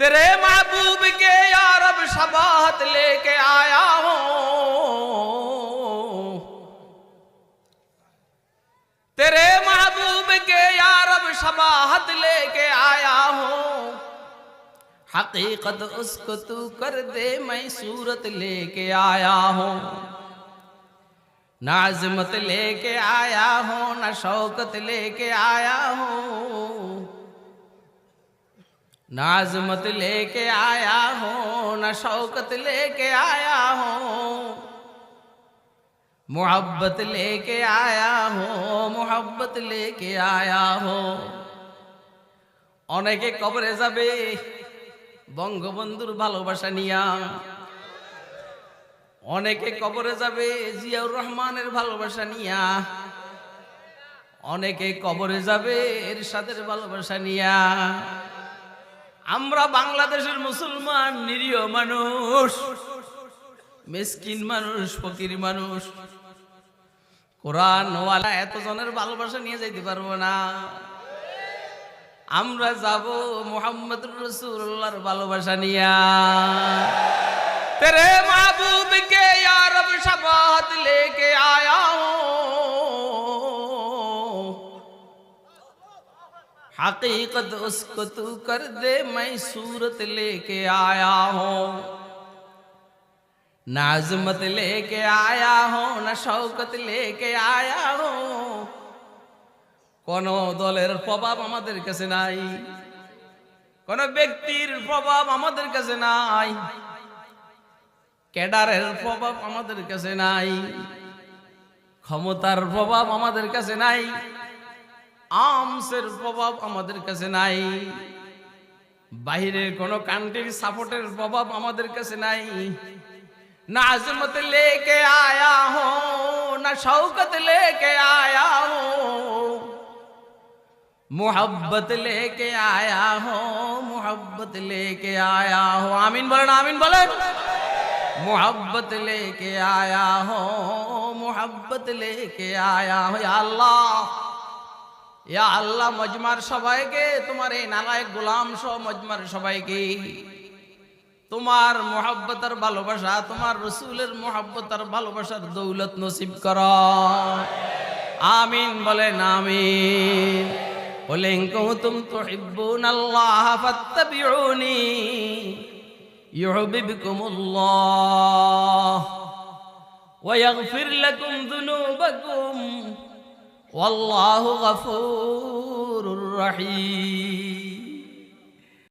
तेरे महबूब के यारब शबाहत लेके आया हूँ। तेरे महबूब के यारब शबाहत लेके आया हूँ। हकीकत उसको तू कर दे, मैं सूरत लेके आया हूँ। नाजमत लेके आया हूँ, ना शौकत लेके आया हूँ। नाजमत लेके आया हूँ न शौकत लेके आया हूँ मोहब्बत लेके आया हूँ मोहब्बत लेके आया हूँ অনেকে কবরে যাবে বঙ্গবন্ধুর ভালোবাসা নিয়া অনেকে কবরে যাবে জিয়াউর রহমানের ভালোবাসা নিয়া অনেকে কবরে যাবে এরশাদের ভালোবাসা নিয়া আমরা বাংলাদেশের মুসলমান, নিরীহ মানুষ, মিসকিন মানুষ, ফকির মানুষ। কোরআন ওয়ালা এতজনের ভালোবাসা নিয়ে যাইতে পারব না। আমরা যাব মোহাম্মদ রসুল্লাহর ভালোবাসা নিয়া। তেরে মাহবুবকে কে রব শাফাত লেকে আয়া হুম। हकीकत उसको तू कर दे मैं सूरत लेके आया हूँ नाजमत लेके आया हूँ न शौकत लेके आया हूँ কোন দলের প্রভাব আমাদের কাছে নাই কোন ব্যক্তির প্রভাব আমাদের কাছে নাই ক্যাডারের প্রভাব আমাদের কাছে নাই ক্ষমতার প্রভাব আমাদের কাছে নাই আমসের প্রভাব আমাদের কাছে নাই। বাহিরের কোন কান্ট্রির সাপোর্টের প্রভাব আমাদের কাছে নাই। না আজমত লেকে আয়া হো, না শৌকত লেকে আয়া হো। মোহাব্বত লেকে আয়া হো, মোহাব্বত লেকে আয়া হো। আমিন বলেন আমিন বলেন। মোহাব্বত লেকে আয়া হো, মোহাব্বত লেকে আয়া হো। আল্লাহ। ইয়া আল্লাহ, মজমার সবাইকে, তোমার এই নালায়ক গোলাম সহ মজমার সবাইকে। তোমার মোহাব্বতার ভালোবাসা, তোমার রসুলের মোহাব্বতার ভালোবাসার দৌলত নসিব কর। আমিন বলে আমিন। বলেন কৌতুম তো হিব্বুন আল্লাহ ফাত্তাবিউনি ইউহিবকুমুল্লাহ ওয়া ইয়াগফির লাকুম যুনুবাকুম والله غفور رحيم.